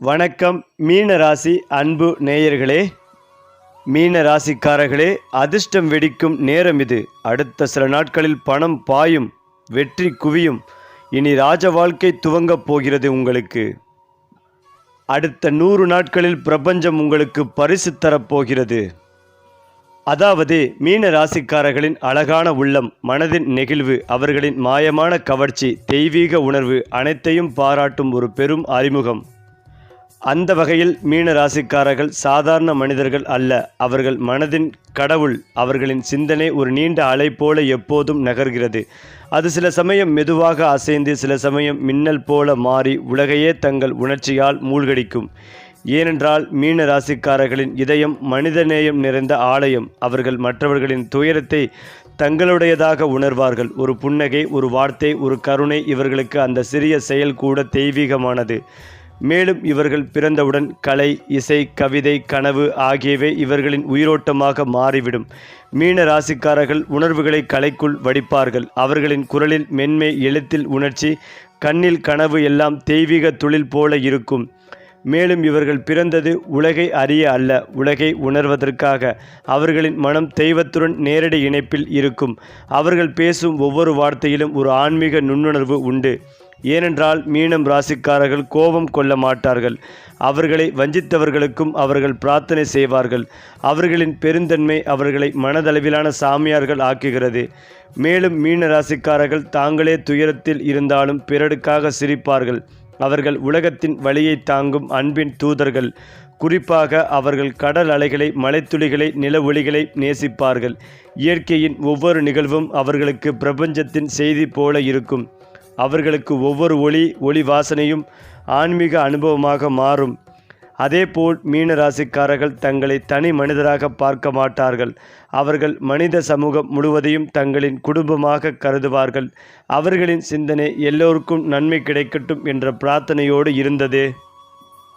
வணக்கம் மீன ராசி அன்பு நேயர்களே. மீன ராசிக்காரர்களே அதிர்ஷ்டம் வெடிக்கும் நேரம் இது. அடுத்த சில நாட்களில் பணம் பாயும் வெற்றி குவியும். இனி ராஜ வாழ்க்கை துவங்கப் போகிறது உங்களுக்கு. அடுத்த நூறு நாட்களில் பிரபஞ்சம் உங்களுக்கு பரிசு தரப்போகிறது அதாவது மீன ராசிக்காரர்களின் அழகான உள்ளம் மனதின் நெகிழ்வு அவர்களின் மாயமான கவர்ச்சி தெய்வீக உணர்வு அனைத்தையும் பாராட்டும் ஒரு பெரும் அறிமுகம். அந்த வகையில் மீன ராசிக்காரர்கள் சாதாரண மனிதர்கள் அல்ல. அவர்கள் மனதின் கடவுள். அவர்களின் சிந்தனை ஒரு நீண்ட அலை போல எப்போதும் நகர்கிறது. அது சில சமயம் மெதுவாக அசைந்து சில சமயம் மின்னல் போல மாறி உலகையே தங்கள் உணர்ச்சியால் மூழ்கடிக்கும். ஏனென்றால் மீன ராசிக்காரர்களின் இதயம் மனிதநேயம் நிறைந்த ஆலயம். அவர்கள் மற்றவர்களின் துயரத்தை தங்களுடையதாக உணர்வார்கள். ஒரு புன்னகை ஒரு வார்த்தை ஒரு கருணை இவர்களுக்கு அந்த சிறிய செயல் கூட தெய்வீகமானது. மேலும் இவர்கள் பிறந்தவுடன் கலை இசை கவிதை கனவு ஆகியவை இவர்களின் உயிரோட்டமாக மாறிவிடும். மீன ராசிக்காரர்கள் உணர்வுகளை கலைக்குள் வடிப்பார்கள். அவர்களின் குரலில் மென்மை எழுத்தில் உணர்ச்சி கண்ணில் கனவு எல்லாம் தெய்வீக தொழில் போல இருக்கும். மேலும் இவர்கள் பிறந்தது உலகை அறிய அல்ல உலகை உணர்வதற்காக. அவர்களின் மனம் தெய்வத்துடன் நேரடி இணைப்பில் இருக்கும். அவர்கள் பேசும் ஒவ்வொரு வார்த்தையிலும் ஒரு ஆன்மீக நுண்ணுணர்வு உண்டு. ஏனென்றால் மீனம் ராசிக்காரர்கள் கோபம் கொள்ள மாட்டார்கள். அவர்களை வஞ்சித்தவர்களுக்கும் அவர்கள் பிரார்த்தனை செய்வார்கள். அவர்களின் பெருந்தன்மை அவர்களை மனதளவிலான சாமியார்கள் ஆக்குகிறது. மேலும் மீன ராசிக்காரர்கள் தாங்களே துயரத்தில் இருந்தாலும் பிறருக்காக சிரிப்பார்கள். அவர்கள் உலகத்தின் வழியை தாங்கும் அன்பின் தூதர்கள். குறிப்பாக அவர்கள் கடல் அலைகளை மலைத்துளிகளை நில ஒளிகளை நேசிப்பார்கள். இயற்கையின் ஒவ்வொரு நிகழ்வும் அவர்களுக்கு பிரபஞ்சத்தின் செய்தி போல இருக்கும். அவர்களுக்கு ஒவ்வொரு ஒளி ஒளி வாசனையும் ஆன்மீக அனுபவமாக மாறும். அதேபோல் மீன ராசிக்காரர்கள் தங்களை தனி மனிதராக பார்க்க மாட்டார்கள். அவர்கள் மனித சமூகம் முழுவதையும் தங்களின் குடும்பமாக கருதுவார்கள். அவர்களின் சிந்தனை எல்லோருக்கும் நன்மை கிடைக்கட்டும் என்ற பிரார்த்தனையோடு இருந்தது.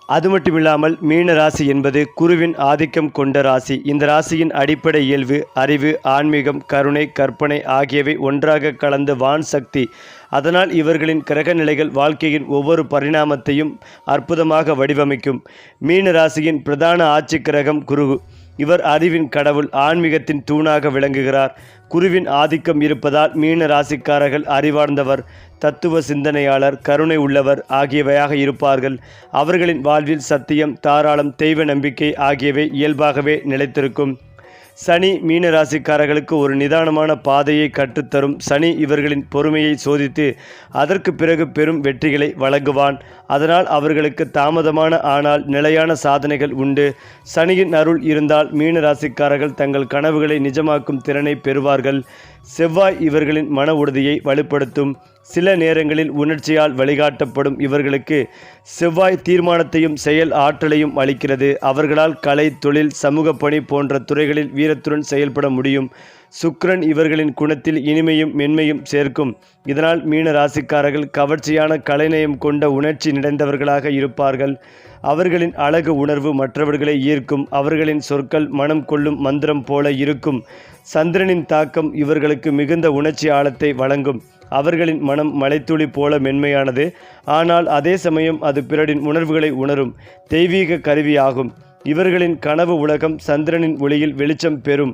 அது மட்டுமில்லாமல் மீன ராசி என்பது குருவின் ஆதிக்கம் கொண்ட ராசி. இந்த ராசியின் அடிப்படை இயல்பு அறிவு ஆன்மீகம் கருணை கற்பனை ஆகியவை ஒன்றாக கலந்த வான் சக்தி அதனால் இவர்களின் கிரக நிலைகள் வாழ்க்கையின் ஒவ்வொரு பரிணாமத்தையும் அற்புதமாக வடிவமைக்கும். மீன ராசியின் பிரதான ஆட்சி கிரகம் குரு. இவர் அறிவின் கடவுள் ஆன்மீகத்தின் தூணாக விளங்குகிறார். குருவின் ஆதிக்கம் இருப்பதால் மீன ராசிக்காரர்கள் அறிவார்ந்தவர் தத்துவ சிந்தனையாளர் கருணை உள்ளவர் ஆகியவையாக இருப்பார்கள். அவர்களின் வாழ்வில் சத்தியம் தாராளம் தெய்வ நம்பிக்கை ஆகியவை இயல்பாகவே நிலைத்திருக்கும். சனி மீன ராசிக்காரர்களுக்கு ஒரு நிதானமான பாதையை கற்றுத்தரும். சனி இவர்களின் பொறுமையை சோதித்து அதற்கு பிறகு பெரும் வெற்றிகளை வழங்குவான். அதனால் அவர்களுக்கு தாமதமான ஆனால் நிலையான சாதனைகள் உண்டு. சனியின் அருள் இருந்தால் மீன ராசிக்காரர்கள் தங்கள் கனவுகளை நிஜமாக்கும் திறனை பெறுவார்கள். செவ்வாய் இவர்களின் மன உறுதியை வலுப்படுத்தும். சில நேரங்களில் உணர்ச்சியால் வழிகாட்டப்படும் இவர்களுக்கு செவ்வாய் தீர்மானத்தையும் செயல் ஆற்றலையும் அளிக்கிறது. அவர்களால் கலை தொழில் சமூக பணி போன்ற துறைகளில் வீரத்துடன் செயல்பட முடியும். சுக்ரன் இவர்களின் குணத்தில் இனிமையும் மென்மையும் சேர்க்கும். இதனால் மீன ராசிக்காரர்கள் கவர்ச்சியான கலைநயம் கொண்ட உணர்ச்சி நிறைந்தவர்களாக இருப்பார்கள். அவர்களின் அழகு உணர்வு மற்றவர்களை ஈர்க்கும் அவர்களின் சொற்கள் மனம் கொள்ளும் மந்திரம் போல இருக்கும். சந்திரனின் தாக்கம் இவர்களுக்கு மிகுந்த உணர்ச்சி ஆழத்தை வழங்கும். அவர்களின் மனம் மலைத்துளி போல மென்மையானது. ஆனால் அதே சமயம் அது பிறரின் உணர்வுகளை உணரும். தெய்வீக கருவியாகும். இவர்களின் கனவு உலகம் சந்திரனின் ஒளியில் வெளிச்சம் பெறும்.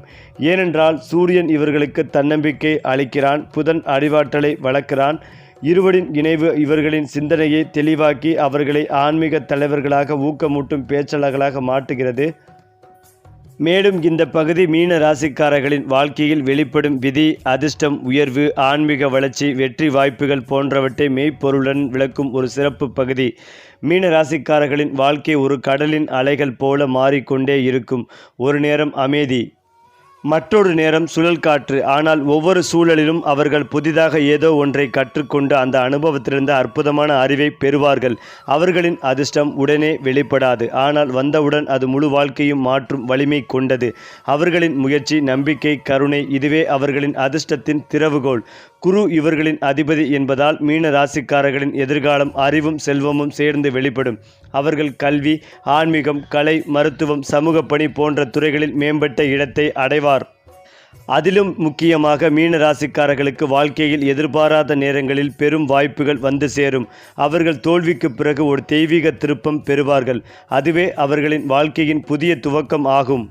ஏனென்றால் சூரியன் இவர்களுக்கு தன்னம்பிக்கை அளிக்கிறான் புதன் அறிவாற்றலை வளர்க்கிறான். இருவரின் இணைவு இவர்களின் சிந்தனையை தெளிவாக்கி அவர்களை ஆன்மீக தலைவர்களாக ஊக்கமூட்டும் பேச்சாளர்களாக மாற்றுகிறது. மேலும் இந்த பகுதி மீன ராசிக்காரர்களின் வாழ்க்கையில் வெளிப்படும் விதி அதிர்ஷ்டம் உயர்வு ஆன்மீக வளர்ச்சி வெற்றி வாய்ப்புகள் போன்றவற்றை மெய்ப்பொருளுடன் விளக்கும் ஒரு சிறப்பு பகுதி. மீன ராசிக்காரர்களின் வாழ்க்கை ஒரு கடலின் அலைகள் போல மாறிக்கொண்டே இருக்கும். ஒரு நேரம் அமைதி. மற்றொரு நேரம் சுழல் காற்று. ஆனால் ஒவ்வொரு சூழலிலும் அவர்கள் புதிதாக ஏதோ ஒன்றை கற்றுக்கொண்டு அந்த அனுபவத்திலிருந்து அற்புதமான அறிவை பெறுவார்கள். அவர்களின் அதிர்ஷ்டம் உடனே வெளிப்படாது. ஆனால் வந்தவுடன் அது முழு வாழ்க்கையும் மாற்றும் வலிமை கொண்டது. அவர்களின் முயற்சி நம்பிக்கை கருணை இதுவே அவர்களின் அதிர்ஷ்டத்தின் திறவுகோள். குரு இவர்களின் அதிபதி என்பதால் மீன ராசிக்காரர்களின் எதிர்காலம் அறிவும் செல்வமும் சேர்ந்து வெளிப்படும். அவர்கள் கல்வி ஆன்மீகம் கலை மருத்துவம் சமூக பணி போன்ற துறைகளில் மேம்பட்ட இடத்தை அடைவார் அதிலும் முக்கியமாக மீன ராசிக்காரர்களுக்கு வாழ்க்கையில் எதிர்பாராத நேரங்களில் பெரும் வாய்ப்புகள் வந்து சேரும். அவர்கள் தோல்விக்கு பிறகு ஒரு தெய்வீக திருப்பம் பெறுவார்கள். அதுவே அவர்களின் வாழ்க்கையின் புதிய துவக்கம் ஆகும்.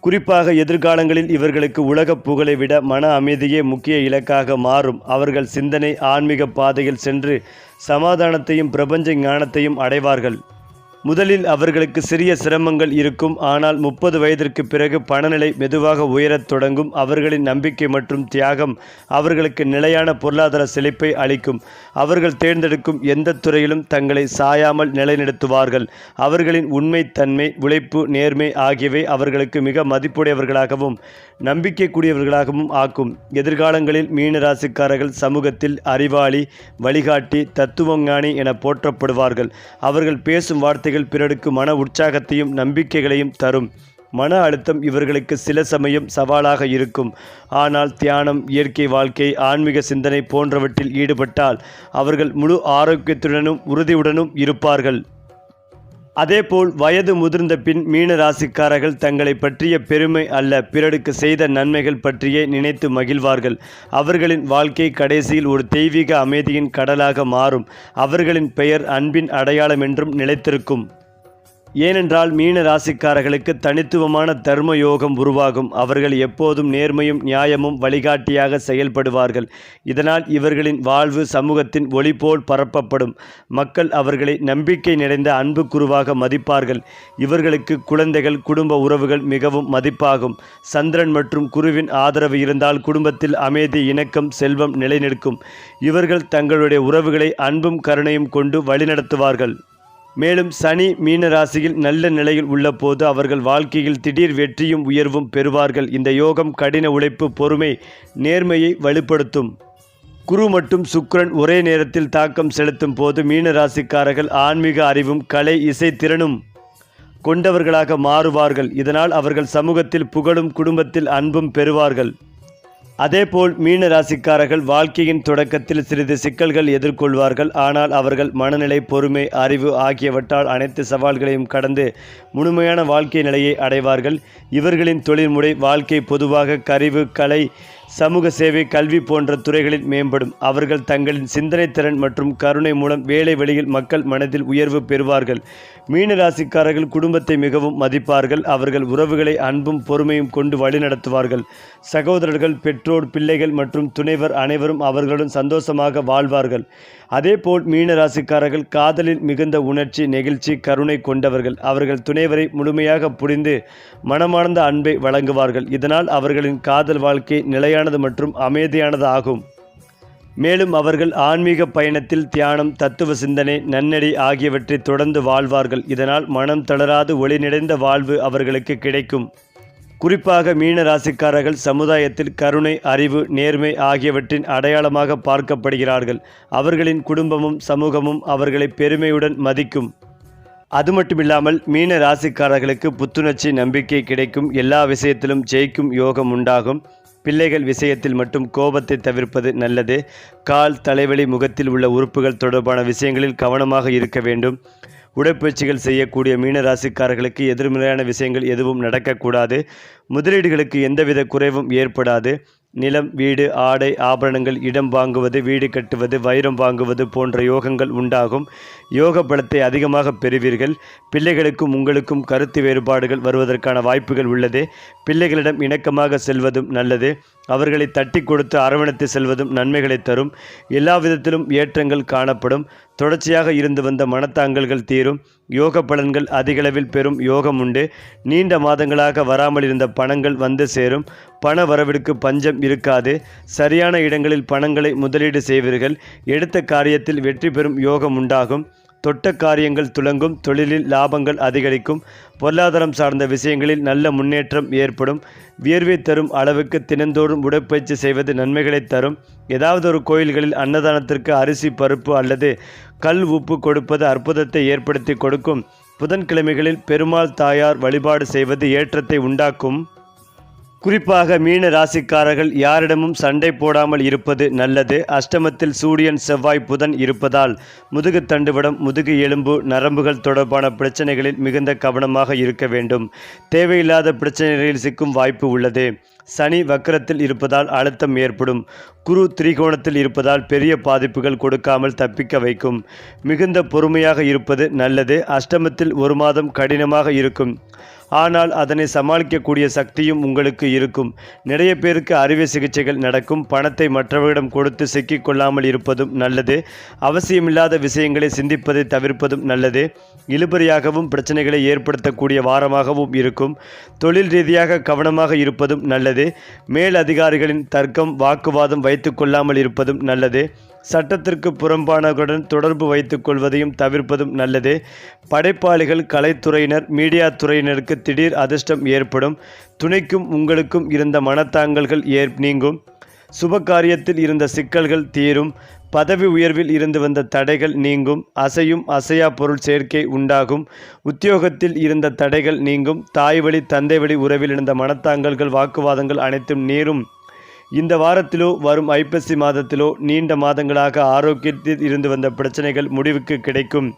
குறிப்பாக எதிர்காலங்களில் இவர்களுக்கு உலகப் புகழை விட மன அமைதியே முக்கிய இலக்காக மாறும். அவர்கள் சிந்தனை ஆன்மீக பாதையில் சென்று சமாதானத்தையும் பிரபஞ்ச ஞானத்தையும் அடைவார்கள். முதலில் அவர்களுக்கு சிறிய சிரமங்கள் இருக்கும். ஆனால் முப்பது வயதிற்கு பிறகு பணநிலை மெதுவாக உயரத் தொடங்கும். அவர்களின் நம்பிக்கை மற்றும் தியாகம் அவர்களுக்கு நிலையான பொருளாதார செழிப்பை அளிக்கும். அவர்கள் தேர்ந்தெடுக்கும் எந்த துறையிலும் தங்களை சாயாமல் நிலைநிறுத்துவார்கள். அவர்களின் உண்மைத்தன்மை உழைப்பு நேர்மை ஆகியவை அவர்களுக்கு மிக மதிப்புடையவர்களாகவும் நம்பிக்கைக்குரியவர்களாகவும் ஆக்கும். எதிர்காலங்களில் மீனராசிக்காரர்கள் சமூகத்தில் அறிவாளி வழிகாட்டி தத்துவஞானி என போற்றப்படுவார்கள். அவர்கள் பேசும் வார்த்தை வார்த்தைகள் பிறருக்கு மன உற்சாகத்தையும் நம்பிக்கைகளையும் தரும். மன அழுத்தம் இவர்களுக்கு சில சமயம் சவாலாக இருக்கும். ஆனால் தியானம் இயற்கை வாழ்க்கை ஆன்மீக சிந்தனை போன்றவற்றில் ஈடுபட்டால் அவர்கள் முழு ஆரோக்கியத்துடனும் உறுதியுடனும் இருப்பார்கள். அதேபோல் வயது முதிர்ந்த பின் மீன ராசிக்காரர்கள் தங்களை பற்றிய பெருமை அல்ல பிறருக்கு செய்த நன்மைகள் பற்றியே நினைத்து மகிழ்வார்கள். அவர்களின் வாழ்க்கை கடைசியில் ஒரு தெய்வீக அமைதியின் கடலாக மாறும். அவர்களின் பெயர் அன்பின் அடையாளம் என்றும் நிலைத்திருக்கும். ஏனென்றால் மீன ராசிக்காரர்களுக்கு தனித்துவமான தர்ம யோகம் உருவாகும். அவர்கள் எப்போதும் நேர்மையும் நியாயமும் வழிகாட்டியாக செயல்படுவார்கள். இதனால் இவர்களின் வாழ்வு சமூகத்தின் ஒளி போல் பரப்பப்படும். மக்கள் அவர்களை நம்பிக்கை நிறைந்த அன்பு குருவாக மதிப்பார்கள். இவர்களுக்கு குழந்தைகள் குடும்ப உறவுகள் மிகவும் மதிப்பாகும். சந்திரன் மற்றும் குருவின் ஆதரவு இருந்தால் குடும்பத்தில் அமைதி இணக்கம் செல்வம் நிலைநிற்கும். இவர்கள் தங்களுடைய உறவுகளை அன்பும் கருணையும் கொண்டு வழிநடத்துவார்கள். மேலும் சனி மீன ராசியில் நல்ல நிலையில் உள்ளபோது அவர்கள் வாழ்க்கையில் திடீர் வெற்றியும் உயர்வும் பெறுவார்கள். இந்த யோகம் கடின உழைப்பு பொறுமை நேர்மையை வலுப்படுத்தும். குரு மற்றும் சுக்ரன் ஒரே நேரத்தில் தாக்கம் செலுத்தும் போது மீன ராசிக்காரர்கள் ஆன்மீக அறிவும் கலை இசை திறனும் கொண்டவர்களாக மாறுவார்கள். இதனால் அவர்கள் சமூகத்தில் புகழும் குடும்பத்தில் அன்பும் பெறுவார்கள். அதேபோல் மீன ராசிக்காரர்கள் வாழ்க்கையின் தொடக்கத்தில் சிறிது சிக்கல்கள் எதிர்கொள்வார்கள். ஆனால் அவர்கள் மனநிலை பொறுமை அறிவு ஆகியவற்றால் அனைத்து சவால்களையும் கடந்து முழுமையான வாழ்க்கை நிலையை அடைவார்கள். இவர்களின் தொழில்முறை வாழ்க்கை பொதுவாக கருவு கலை சமூக சேவை கல்வி போன்ற துறைகளில் மேம்படும். அவர்கள் தங்களின் சிந்தனை திறன் மற்றும் கருணை மூலம் வேலை வழியில் மக்கள் மனதில் உயர்வு பெறுவார்கள். மீன ராசிக்காரர்கள் குடும்பத்தை மிகவும் மதிப்பார்கள். அவர்கள் உறவுகளை அன்பும் பொறுமையும் கொண்டு வழிநடத்துவார்கள். சகோதரர்கள் பெற்றோர் பிள்ளைகள் மற்றும் துணைவர் அனைவரும் அவர்களுடன் சந்தோஷமாக வாழ்வார்கள். அதேபோல் மீனராசிக்காரர்கள் காதலில் மிகுந்த உணர்ச்சி நெகிழ்ச்சி கருணை கொண்டவர்கள். அவர்கள் துணைவரை முழுமையாக புரிந்து மனமார்ந்த அன்பை வழங்குவார்கள். இதனால் அவர்களின் காதல் வாழ்க்கை நிலையானது மற்றும் அமைதியானது ஆகும். மேலும் அவர்கள் ஆன்மீக பயணத்தில் தியானம் தத்துவ சிந்தனை நன்னடி ஆகியவற்றை தொடர்ந்து வாழ்வார்கள். இதனால் மனம் தளராது ஒளி நிறைந்த வாழ்வு அவர்களுக்கு கிடைக்கும். குறிப்பாக மீன ராசிக்காரர்கள் சமுதாயத்தில் கருணை அறிவு நேர்மை ஆகியவற்றின் அடையாளமாக பார்க்கப்படுகிறார்கள். அவர்களின் குடும்பமும் சமூகமும் அவர்களை பெருமையுடன் மதிக்கும். அது மட்டுமில்லாமல் மீன ராசிக்காரர்களுக்கு புத்துணர்ச்சி நம்பிக்கை கிடைக்கும். எல்லா விஷயத்திலும் ஜெயிக்கும் யோகம் உண்டாகும். பிள்ளைகள் விஷயத்தில் மட்டும் கோபத்தை தவிர்ப்பது நல்லது. கால் தலைவலி முகத்தில் உள்ள உறுப்புகள் தொடர்பான விஷயங்களில் கவனமாக இருக்க வேண்டும். உடற்பயிற்சிகள் செய்யக்கூடிய மீன ராசிக்காரர்களுக்கு எதிர்மறையான விஷயங்கள் எதுவும் நடக்கக்கூடாது. முதலீடுகளுக்கு எந்தவித குறைவும் ஏற்படாது. நிலம் வீடு ஆடை ஆபரணங்கள் இடம் வாங்குவது வீடு கட்டுவது வைரம் வாங்குவது போன்ற யோகங்கள் உண்டாகும். யோக பலத்தை அதிகமாக பெறுவீர்கள். பிள்ளைகளுக்கும் உங்களுக்கும் கருத்து வேறுபாடுகள் வருவதற்கான வாய்ப்புகள் உள்ளது. பிள்ளைகளிடம் இணக்கமாக செல்வதும் நல்லது. அவர்களை தட்டி கொடுத்து அரவணைத்து செல்வதும் நன்மைகளை தரும். எல்லா விதத்திலும் ஏற்றங்கள் காணப்படும். தொடர்ச்சியாக இருந்து வந்த மனத்தாங்கல்கள் தீரும். யோக பலன்கள் அதிகளவில் பெறும் யோகம் உண்டு. நீண்ட மாதங்களாக வராமல் இருந்த பணங்கள் வந்து சேரும். பண வரவிற்கு பஞ்சம் இருக்காது. சரியான இடங்களில் பணங்களை முதலீடு செய்வீர்கள். எடுத்த காரியத்தில் வெற்றி பெறும் யோகம் உண்டாகும். தொட்ட காரியங்கள் துளங்கும் தொழிலில் லாபங்கள் அதிகரிக்கும் பொருளாதாரம் சார்ந்த விஷயங்களில் நல்ல முன்னேற்றம் ஏற்படும். வியர்வை தரும் அளவுக்கு தினந்தோறும் உடற்பயிற்சி செய்வது நன்மைகளை தரும். ஏதாவது ஒரு கோயில்களில் அன்னதானத்திற்கு அரிசி பருப்பு அல்லது கல் உப்பு கொடுப்பது அற்புதத்தை ஏற்படுத்தி கொடுக்கும். புதன்கிழமைகளில் பெருமாள் தாயார் வழிபாடு செய்வது ஏற்றத்தை உண்டாக்கும். குறிப்பாக மீன ராசிக்காரர்கள் யாரிடமும் சண்டை போடாமல் இருப்பது நல்லது. அஷ்டமத்தில் சூரியன் செவ்வாய் புதன் இருப்பதால் முதுகு தண்டுவடம் முதுகு எலும்பு நரம்புகள் தொடர்பான பிரச்சனைகளில் மிகுந்த கவனமாக இருக்க வேண்டும். தேவையில்லாத பிரச்சனைகளில் சிக்கும் வாய்ப்பு உள்ளது. சனி வக்கரத்தில் இருப்பதால் அழுத்தம் ஏற்படும். குரு திரிகோணத்தில் இருப்பதால் பெரிய பாதிப்புகள் கொடுக்காமல் தப்பிக்க வைக்கும். மிகுந்த பொறுமையாக இருப்பது நல்லது. அஷ்டமத்தில் ஒரு மாதம் கடினமாக இருக்கும். ஆனால் அதனை சமாளிக்கக்கூடிய சக்தியும் உங்களுக்கு இருக்கும். நிறைய பேருக்கு அறுவை சிகிச்சைகள் நடக்கும். பணத்தை மற்றவர்களிடம் கொடுத்து சிக்கிக்கொள்ளாமல் இருப்பதும் நல்லது. அவசியமில்லாத விஷயங்களை சிந்திப்பதை தவிர்ப்பதும் நல்லது. இழுபறியாகவும் பிரச்சனைகளை ஏற்படுத்தக்கூடிய வாரமாகவும் இருக்கும். தொழில் ரீதியாக கவனமாக இருப்பதும் நல்லது. மேல் அதிகாரிகளின் தர்க்கம் வாக்குவாதம் வைத்து கொள்ளாமல் இருப்பதும் நல்லது. சட்டத்திற்கு புறம்பானவர்களுடன் தொடர்பு வைத்துக் கொள்வதையும் தவிர்ப்பதும் நல்லது. படைப்பாளிகள் கலைத்துறையினர் மீடியா துறையினருக்கு திடீர் அதிர்ஷ்டம் ஏற்படும். துணைக்கும் உங்களுக்கும் இருந்த மனத்தாங்கல்கள் ஏற் நீங்கும். சுபகாரியத்தில் இருந்த சிக்கல்கள் தீரும். பதவி உயர்வில் இருந்து வந்த தடைகள் நீங்கும். அசையும் அசையா பொருள் சேர்க்கை உண்டாகும். உத்தியோகத்தில் இருந்த தடைகள் நீங்கும். தாய் வழி தந்தை வழி உறவில் இருந்த மனத்தாங்கல்கள் வாக்குவாதங்கள் அனைத்தும் நீரும். இந்த வாரத்திலோ வரும் ஐப்பசி மாதத்திலோ நீண்ட மாதங்களாக ஆரோக்கியத்தில் இருந்து வந்த பிரச்சனைகள் முடிவுக்கு கிடைக்கும்.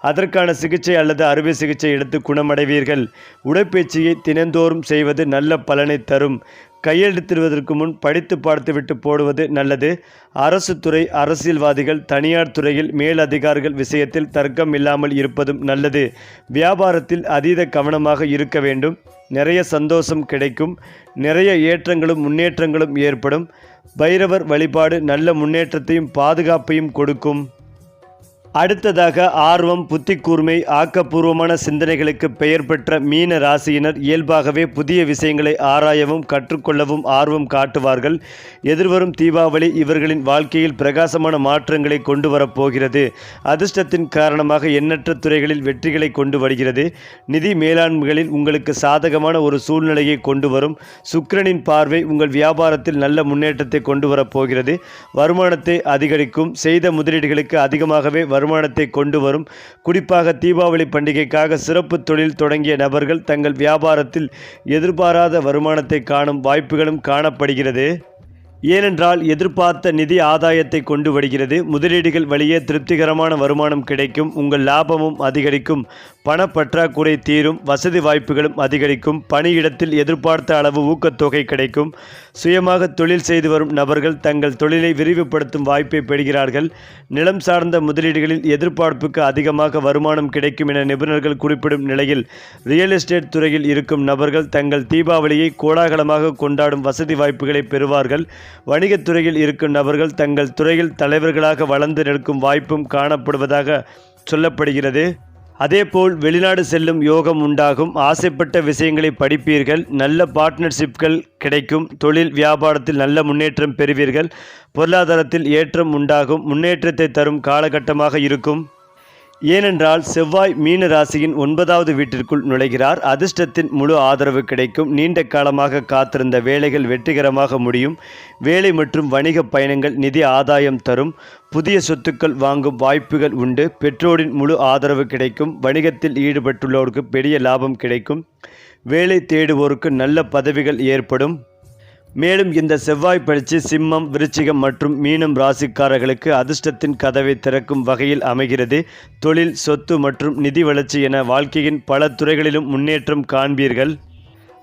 அதற்கான சிகிச்சை அல்லது அறுவை சிகிச்சை எடுத்து குணமடைவீர்கள். உடற்பயிற்சியை தினந்தோறும் செய்வது நல்ல பலனை தரும். கையெழுத்திடுவதற்கு முன் படித்து பார்த்துவிட்டு போடுவது நல்லது. அரசு துறை அரசியல்வாதிகள் தனியார் துறையில் மேலதிகாரிகள் விஷயத்தில் தர்க்கம் இல்லாமல் இருப்பதும் நல்லது. வியாபாரத்தில் அதீத கவனமாக இருக்க வேண்டும். நிறைய சந்தோஷம் கிடைக்கும். நிறைய ஏற்றங்களும் முன்னேற்றங்களும் ஏற்படும். பைரவர் வழிபாடு நல்ல முன்னேற்றத்தையும் பாதுகாப்பையும் கொடுக்கும். அடுத்ததாக ஆர்வம் புத்தி கூர்மை ஆக்கப்பூர்வமான சிந்தனைகளுக்கு பெயர் பெற்ற மீன ராசியினர் இயல்பாகவே புதிய விஷயங்களை ஆராயவும் கற்றுக்கொள்ளவும் ஆர்வம் காட்டுவார்கள். எதிர்வரும் தீபாவளி இவர்களின் வாழ்க்கையில் பிரகாசமான மாற்றங்களை கொண்டு வரப்போகிறது அதிர்ஷ்டத்தின் காரணமாக எண்ணற்ற துறைகளில் வெற்றிகளை கொண்டு வருகிறது. நிதி மேலாண்மைகளில் உங்களுக்கு சாதகமான ஒரு சூழ்நிலையை கொண்டு வரும். சுக்கிரனின் பார்வை உங்கள் வியாபாரத்தில் நல்ல முன்னேற்றத்தை கொண்டு வரப்போகிறது வருமானத்தை அதிகரிக்கும். செய்த முதலீடுகளுக்கு அதிகமாகவே வருமானத்தை கொண்டு வரும். குறிப்பாக தீபாவளி பண்டிகைக்காக சிறப்பு தொழில் தொடங்கிய நபர்கள் தங்கள் வியாபாரத்தில் எதிர்பாராத வருமானத்தை காணும் வாய்ப்புகளும் காணப்படுகிறது. ஏனென்றால் எதிர்பார்த்த நிதி ஆதாயத்தை கொண்டு வருகிறது. முதலீடுகள் வழியே திருப்திகரமான வருமானம் கிடைக்கும். உங்கள் லாபமும் அதிகரிக்கும். பணப்பற்றாக்குறை தீரும். வசதி வாய்ப்புகளும் அதிகரிக்கும். பணியிடத்தில் எதிர்பார்த்த அளவு ஊக்கத்தொகை கிடைக்கும். சுயமாக தொழில் செய்து வரும் நபர்கள் தங்கள் தொழிலை விரிவுபடுத்தும் வாய்ப்பை பெறுகிறார்கள். நிலம் சார்ந்த முதலீடுகளில் எதிர்பார்ப்புக்கு அதிகமாக வருமானம் கிடைக்கும் என நிபுணர்கள் குறிப்பிடும் நிலையில் ரியல் எஸ்டேட் துறையில் இருக்கும் நபர்கள் தங்கள் தீபாவளியை கோலாகலமாக கொண்டாடும் வசதி வாய்ப்புகளை பெறுவார்கள். வணிகத்துறையில் இருக்கும் நபர்கள் தங்கள் துறையில் தலைவர்களாக வளர்ந்து நிற்கும் வாய்ப்பும் காணப்படுவதாக சொல்லப்படுகிறது. அதேபோல் வெளிநாடு செல்லும் யோகம் உண்டாகும். ஆசைப்பட்ட விஷயங்களை படிப்பீர்கள். நல்ல பார்ட்னர்ஷிப்கள் கிடைக்கும். தொழில் வியாபாரத்தில் நல்ல முன்னேற்றம் பெறுவீர்கள். பொருளாதாரத்தில் ஏற்றம் உண்டாகும். முன்னேற்றத்தை தரும் காலகட்டமாக இருக்கும். ஏனென்றால் செவ்வாய் மீன ராசியின் ஒன்பதாவது வீட்டிற்குள் நுழைகிறார். அதிர்ஷ்டத்தின் முழு ஆதரவு கிடைக்கும். நீண்ட காலமாக காத்திருந்த வேலைகள் வெற்றிகரமாக முடியும். வேலை மற்றும் வணிக பயணங்கள் நிதி ஆதாயம் தரும். புதிய சொத்துக்கள் வாங்கும் வாய்ப்புகள் உண்டு. பெற்றோரின் முழு ஆதரவு கிடைக்கும். வணிகத்தில் ஈடுபட்டுள்ளோருக்கு பெரிய லாபம் கிடைக்கும். வேலை தேடுவோருக்கு நல்ல பதவிகள் ஏற்படும். மேலும் இந்த செவ்வாய் பயிற்சி சிம்மம் விருச்சிகம் மற்றும் மீனம் ராசிக்காரர்களுக்கு அதிர்ஷ்டத்தின் கதவை திறக்கும் வகையில் அமைகிறது. தொழில் சொத்து மற்றும் நிதி வளர்ச்சி என வாழ்க்கையின் பல துறைகளிலும் முன்னேற்றம் காண்பீர்கள்.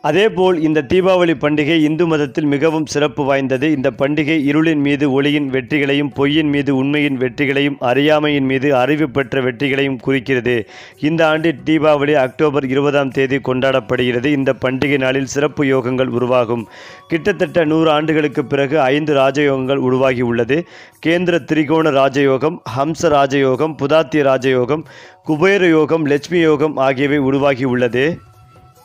அதேபோல் இந்த தீபாவளி பண்டிகை இந்து மதத்தில் மிகவும் சிறப்பு வாய்ந்தது. இந்த பண்டிகை இருளின் மீது ஒளியின் வெற்றிகளையும் பொய்யின் மீது உண்மையின் வெற்றிகளையும் அறியாமையின் மீது அறிவு பெற்ற வெற்றிகளையும் குறிக்கிறது. இந்த ஆண்டு தீபாவளி அக்டோபர் இருபதாம் தேதி கொண்டாடப்படுகிறது. இந்த பண்டிகை நாளில் சிறப்பு யோகங்கள் உருவாகும். கிட்டத்தட்ட நூறு ஆண்டுகளுக்கு பிறகு ஐந்து ராஜயோகங்கள் உருவாகி உள்ளது. கேந்திர திரிகோண ராஜயோகம் ஹம்ச ராஜயோகம் புதாத்திய ராஜயோகம் குபேர யோகம் லட்சுமி யோகம் ஆகியவை உருவாகி உள்ளது.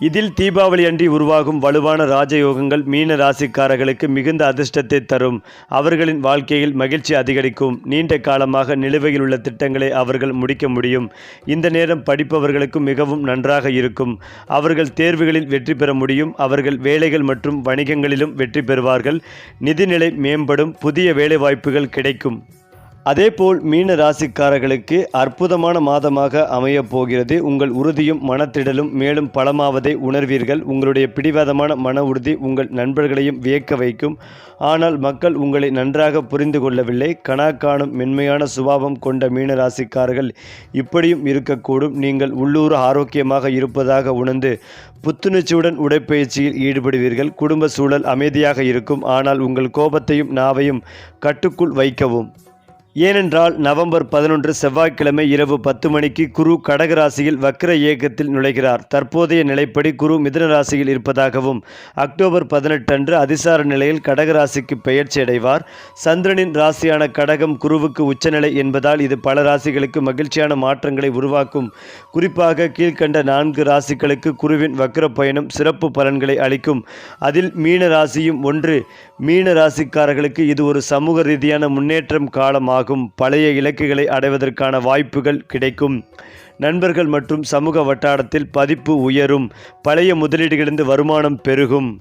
இதில் தீபாவளி அன்றி உருவாகும் வலுவான ராஜயோகங்கள் மீன ராசிக்காரர்களுக்கு மிகுந்த அதிர்ஷ்டத்தை தரும். அவர்களின் வாழ்க்கையில் மகிழ்ச்சி அதிகரிக்கும். நீண்ட காலமாக நிலுவையில் உள்ள திட்டங்களை அவர்கள் முடிக்க முடியும். இந்த நேரம் படிப்பவர்களுக்கு மிகவும் நன்றாக இருக்கும். அவர்கள் தேர்வுகளில் வெற்றி பெற முடியும். அவர்கள் வேலைகள் மற்றும் வணிகங்களிலும் வெற்றி பெறுவார்கள். நிதிநிலை மேம்படும். புதிய வேலைவாய்ப்புகள் கிடைக்கும். அதேபோல் மீன ராசிக்காரர்களுக்கு அற்புதமான மாதமாக அமையப் போகிறது. உங்கள் உறுதியும் மனத்திடலும் மேலும் பலமாவதை உணர்வீர்கள். உங்களுடைய பிடிவாதமான மன உறுதி உங்கள் நண்பர்களையும் வியக்க வைக்கும். ஆனால் மக்கள் உங்களை நன்றாக புரிந்து கொள்ளவில்லை. கணா காணும் மென்மையான சுபாவம் கொண்ட மீன ராசிக்காரர்கள் இப்படியும் இருக்கக்கூடும். நீங்கள் உள்ளூர் ஆரோக்கியமாக இருப்பதாக உணர்ந்து புத்துணர்ச்சியுடன் உடற்பயிற்சியில் ஈடுபடுவீர்கள். குடும்ப சூழல் அமைதியாக இருக்கும். ஆனால் உங்கள் கோபத்தையும் நாவையும் கட்டுக்குள் வைக்கவும். ஏனென்றால் நவம்பர் பதினொன்று செவ்வாய்க்கிழமை இரவு பத்து மணிக்கு குரு கடகராசியில் வக்ர இயக்கத்தில் நுழைகிறார். தற்போதைய நிலைப்படி குரு மிதன ராசியில் இருப்பதாகவும் அக்டோபர் பதினெட்டு அன்று அதிசார நிலையில் கடகராசிக்கு பெயர்ச்சி அடைவார். சந்திரனின் ராசியான கடகம் குருவுக்கு உச்சநிலை என்பதால் இது பல ராசிகளுக்கு மகிழ்ச்சியான மாற்றங்களை உருவாக்கும். குறிப்பாக கீழ்கண்ட நான்கு ராசிகளுக்கு குருவின் வக்ர பயணம் சிறப்பு பலன்களை அளிக்கும். அதில் மீன ராசியும் ஒன்று. மீன ராசிக்காரர்களுக்கு இது ஒரு சமூக ரீதியான முன்னேற்றம் காலமாகும் பழைய இலக்குகளை அடைவதற்கான வாய்ப்புகள் கிடைக்கும். நண்பர்கள் மற்றும் சமூக வட்டாரத்தில் பதிப்பு உயரும். பழைய முதலீடுகளிலிருந்து வருமானம் பெருகும்.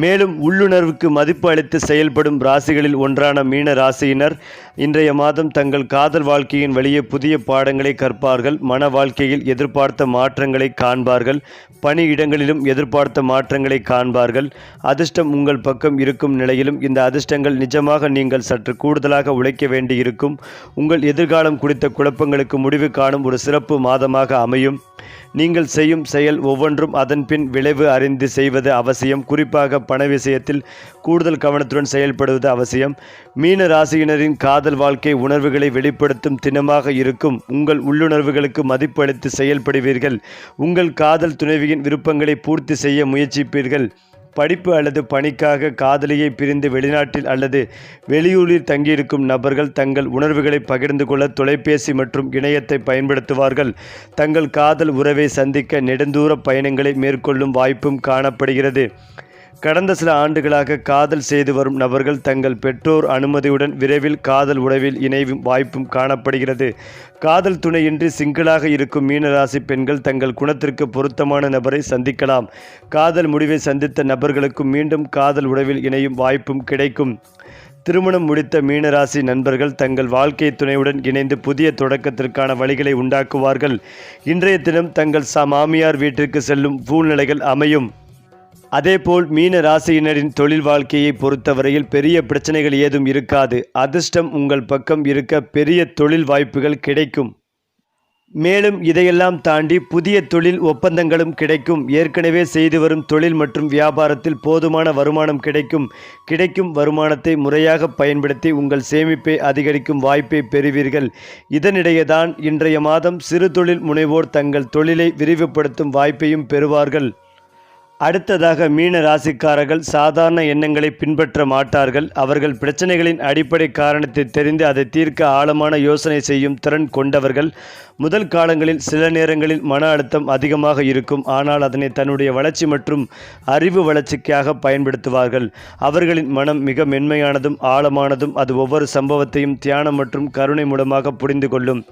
மேலும் உள்ளுணர்வுக்கு மதிப்பு அளித்து செயல்படும் ராசிகளில் ஒன்றான மீன ராசியினர் இன்றைய மாதம் தங்கள் காதல் வாழ்க்கையின் வழியே புதிய பாடங்களை கற்பார்கள். மன வாழ்க்கையில் எதிர்பார்த்த மாற்றங்களை காண்பார்கள். பணி இடங்களிலும் எதிர்பார்த்த மாற்றங்களை காண்பார்கள். அதிர்ஷ்டம் உங்கள் பக்கம் இருக்கும் நிலையிலும் இந்த அதிர்ஷ்டங்கள் நிஜமாக நீங்கள் சற்று கூடுதலாக உழைக்க வேண்டியிருக்கும். உங்கள் எதிர்காலம் குறித்த குழப்பங்களுக்கு முடிவு காணும் ஒரு சிறப்பு மாதமாக அமையும். நீங்கள் செய்யும் செயல் ஒவ்வொன்றும் அதன்பின் விளைவு அறிந்து செய்வது அவசியம். குறிப்பாக பண விஷயத்தில் கூடுதல் கவனத்துடன் செயல்படுவது அவசியம். மீன ராசியினரின் காதல் வாழ்க்கை உணர்வுகளை வெளிப்படுத்தும் தினமாக இருக்கும். உங்கள் உள்ளுணர்வுகளுக்கு மதிப்பு அளித்து செயல்படுவீர்கள். உங்கள் காதல் துணைவியின் விருப்பங்களை பூர்த்தி செய்ய முயற்சிப்பீர்கள். படிப்பு அல்லது பணிக்காக காதலியை பிரிந்து வெளிநாட்டில் அல்லது வெளியூரில் தங்கியிருக்கும் நபர்கள் தங்கள் உணர்வுகளை பகிர்ந்து கொள்ள தொலைபேசி மற்றும் இணையத்தை பயன்படுத்துவார்கள். தங்கள் காதல் உறவை சந்திக்க நெடுந்தூர பயணங்களை மேற்கொள்ளும் வாய்ப்பும் காணப்படுகிறது. கடந்த சில ஆண்டுகளாக காதல் செய்து வரும் நபர்கள் தங்கள் பெற்றோர் அனுமதியுடன் விரைவில் காதல் உறவில் இணைவும் வாய்ப்பும் காணப்படுகிறது. காதல் துணையின்றி சிங்கிளாக இருக்கும் மீனராசி பெண்கள் தங்கள் குணத்திற்கு பொருத்தமான நபரை சந்திக்கலாம். காதல் முடிவை சந்தித்த நபர்களுக்கும் மீண்டும் காதல் உறவில் இணையும் வாய்ப்பும் கிடைக்கும். திருமணம் முடித்த மீனராசி நண்பர்கள் தங்கள் வாழ்க்கை துணையுடன் இணைந்து புதிய தொடக்கத்திற்கான வழிகளை உண்டாக்குவார்கள். இன்றைய தினம் தங்கள் ச மாமியார் வீட்டிற்கு செல்லும் சூழ்நிலைகள் அமையும். அதேபோல் மீன ராசியினரின் தொழில் வாழ்க்கையை பொறுத்தவரையில் பெரிய பிரச்சனைகள் ஏதும் இருக்காது. அதிர்ஷ்டம் உங்கள் பக்கம் இருக்க பெரிய தொழில் வாய்ப்புகள் கிடைக்கும். மேலும் இதையெல்லாம் தாண்டி புதிய தொழில் ஒப்பந்தங்களும் கிடைக்கும். ஏற்கனவே செய்து வரும் தொழில் மற்றும் வியாபாரத்தில் போதுமான வருமானம் கிடைக்கும். கிடைக்கும் வருமானத்தை முறையாக பயன்படுத்தி உங்கள் சேமிப்பை அதிகரிக்கும் வாய்ப்பை பெறுவீர்கள். இதனிடையே தான் இன்றைய மாதம் சிறு தொழில் முனைவோர் தங்கள் தொழிலை விரிவுபடுத்தும் வாய்ப்பையும் பெறுவார்கள். அடுத்ததாக மீன ராசிக்காரர்கள் சாதாரண எண்ணங்களை பின்பற்ற மாட்டார்கள். அவர்கள் பிரச்சனைகளின் அடிப்படை காரணத்தை தெரிந்து அதை தீர்க்க ஆழமான யோசனை செய்யும் திறன் கொண்டவர்கள். முதல் காலங்களில் சில நேரங்களில் மன அழுத்தம் அதிகமாக இருக்கும். ஆனால் அதனை தன்னுடைய வளர்ச்சி மற்றும் அறிவு வளர்ச்சிக்காக பயன்படுத்துவார்கள். அவர்களின் மனம் மிக மென்மையானதும் ஆழமானதும் அது ஒவ்வொரு சம்பவத்தையும் தியானம் மற்றும் கருணை மூலமாக புரிந்து கொள்ளும்.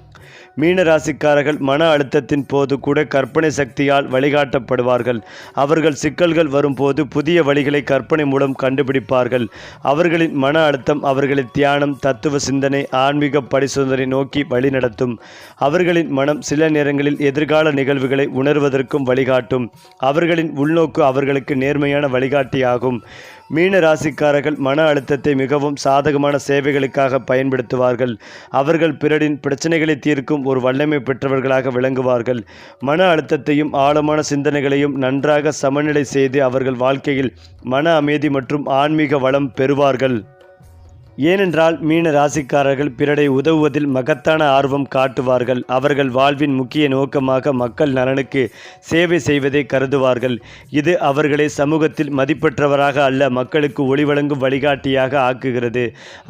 மீன ராசிக்காரர்கள் மன அழுத்தத்தின் போது கூட கற்பனை சக்தியால் வழிகாட்டப்படுவார்கள். அவர்கள் சிக்கல்கள் வரும்போது புதிய வழிகளை கற்பனை மூலம் கண்டுபிடிப்பார்கள். அவர்களின் மன அழுத்தம் அவர்களை தியானம் தத்துவ சிந்தனை ஆன்மீக பரிசோதனை நோக்கி வழிநடத்தும். அவர்களின் மனம் சில நேரங்களில் எதிர்கால நிகழ்வுகளை உணர்வதற்கும் வழிகாட்டும். அவர்களின் உள்நோக்கு அவர்களுக்கு நேர்மையான வழிகாட்டியாகும். மீன ராசிக்காரர்கள் மன அழுத்தத்தை மிகவும் சாதகமான சேவைகளுக்காக பயன்படுத்துவார்கள். அவர்கள் பிறரின் பிரச்சனைகளை தீர்க்கும் ஒரு வல்லமை பெற்றவர்களாக விளங்குவார்கள். மன அழுத்தத்தையும் ஆழமான சிந்தனைகளையும் நன்றாக சமநிலை செய்து அவர்கள் வாழ்க்கையில் மன அமைதி மற்றும் ஆன்மீக வளம் பெறுவார்கள். ஏனென்றால் மீன ராசிக்காரர்கள் பிறரை உதவுவதில் மகத்தான ஆர்வம் காட்டுவார்கள். அவர்கள் வாழ்வின் முக்கிய நோக்கமாக மக்கள் நலனுக்கு சேவை செய்வதை கருதுவார்கள். இது அவர்களை சமூகத்தில் மதிப்பற்றவராக அல்ல மக்களுக்கு ஒளிவழங்கும் வழிகாட்டியாக ஆக்குகிறது.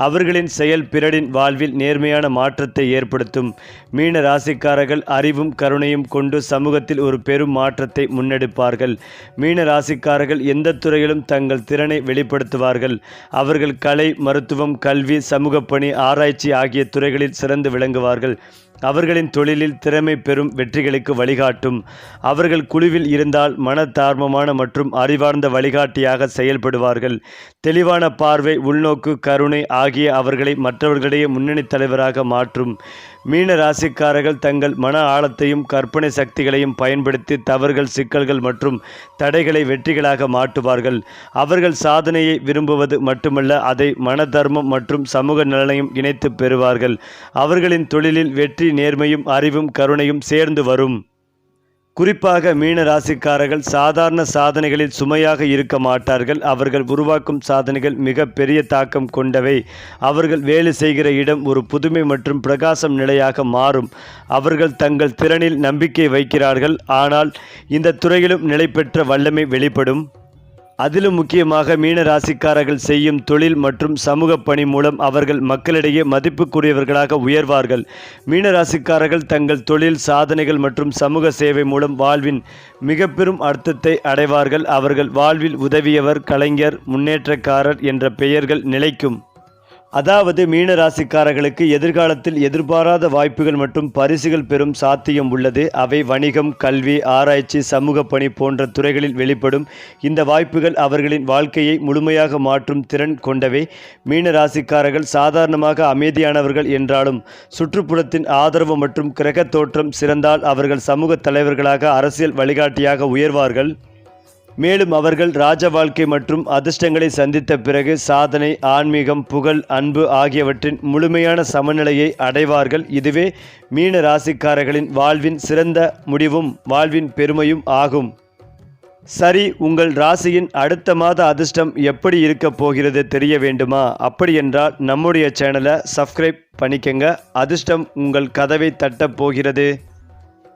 அவர்களின் செயல் பிறரின் வாழ்வில் நேர்மையான மாற்றத்தை ஏற்படுத்தும். மீன ராசிக்காரர்கள் அறிவும் கருணையும் கொண்டு சமூகத்தில் ஒரு பெரும் மாற்றத்தை முன்னெடுப்பார்கள். மீன ராசிக்காரர்கள் எந்த துறையிலும் தங்கள் திறனை வெளிப்படுத்துவார்கள். அவர்கள் கலை மருத்துவம் கல்வி சமூக பணி ஆராய்ச்சி ஆகிய துறைகளில் சிறந்து விளங்குவார்கள். அவர்களின் தொழிலில் திறமை பெறும் வெற்றிகளுக்கு வழிகாட்டும். அவர்கள் குழுவில் இருந்தால் மனத்தார்மமான மற்றும் அறிவார்ந்த வழிகாட்டியாக செயல்படுவார்கள். தெளிவான பார்வை உள்நோக்கு கருணை ஆகிய அவர்களை மற்றவர்களிடையே முன்னணி தலைவராக மாற்றும். மீன ராசிக்காரர்கள் தங்கள் மன ஆழத்தையும் கற்பனை சக்திகளையும் பயன்படுத்தி தவறுகள் சிக்கல்கள் மற்றும் தடைகளை வெற்றிகளாக மாட்டுவார்கள் அவர்கள் சாதனையை விரும்புவது மட்டுமல்ல அதை மன தர்மம் மற்றும் சமூக நலனையும் இணைத்து பெறுவார்கள். அவர்களின் தொழிலில் வெற்றி நேர்மையும் அறிவும் கருணையும் சேர்ந்து வரும். குறிப்பாக மீன ராசிக்காரர்கள் சாதாரண சாதனைகளில் சுமையாக இருக்க மாட்டார்கள். அவர்கள் உருவாக்கும் சாதனைகள் மிக பெரிய தாக்கம் கொண்டவை. அவர்கள் வேலை செய்கிற இடம் ஒரு புதுமை மற்றும் பிரகாசம் நிலையாக மாறும். அவர்கள் தங்கள் திறனில் நம்பிக்கை வைக்கிறார்கள். ஆனால் இந்த துறையிலும் நிலை பெற்ற வல்லமை வெளிப்படும். அதிலும் முக்கியமாக மீன ராசிக்காரர்கள் செய்யும் தொழில் மற்றும் சமூக பணி மூலம் அவர்கள் மக்களிடையே மதிப்புக்குரியவர்களாக உயர்வார்கள். மீன ராசிக்காரர்கள் தங்கள் தொழில் சாதனைகள் மற்றும் சமூக சேவை மூலம் வாழ்வின் மிக பெரும் அர்த்தத்தை அடைவார்கள். அவர்கள் வாழ்வில் உதவியவர் கலைஞர் முன்னேற்றக்காரர் என்ற பெயர்கள் நிலைக்கும். அதாவது மீன ராசிக்காரர்களுக்கு எதிர்காலத்தில் எதிர்பாராத வாய்ப்புகள் மற்றும் பரிசுகள் பெறும் சாத்தியம் உள்ளது. அவை வணிகம் கல்வி ஆராய்ச்சி சமூக பணி போன்ற துறைகளில் வெளிப்படும். இந்த வாய்ப்புகள் அவர்களின் வாழ்க்கையை முழுமையாக மாற்றும் திறன் கொண்டவை. மீன ராசிக்காரர்கள் சாதாரணமாக அமைதியானவர்கள் என்றாலும் சுற்றுப்புறத்தின் ஆதரவு மற்றும் கிரக தோற்றம் சிறந்தால் அவர்கள் சமூக தலைவர்களாக அரசியல் வழிகாட்டியாக உயர்வார்கள். மேலும் அவர்கள் ராஜ வாழ்க்கை மற்றும் அதிர்ஷ்டங்களை சந்தித்த பிறகு சாதனை ஆன்மீகம் புகழ் அன்பு ஆகியவற்றின் முழுமையான சமநிலையை அடைவார்கள். இதுவே மீன ராசிக்காரர்களின் வாழ்வின் சிறந்த முடிவும் வாழ்வின் பெருமையும் ஆகும். சரி உங்கள் ராசியின் அடுத்த மாத அதிர்ஷ்டம் எப்படி இருக்க போகிறது தெரிய வேண்டுமா? அப்படி என்றால் நம்முடைய சேனலை சப்ஸ்கிரைப் பண்ணிக்கங்க. அதிர்ஷ்டம் உங்கள் கதவை தட்டப் போகிறது.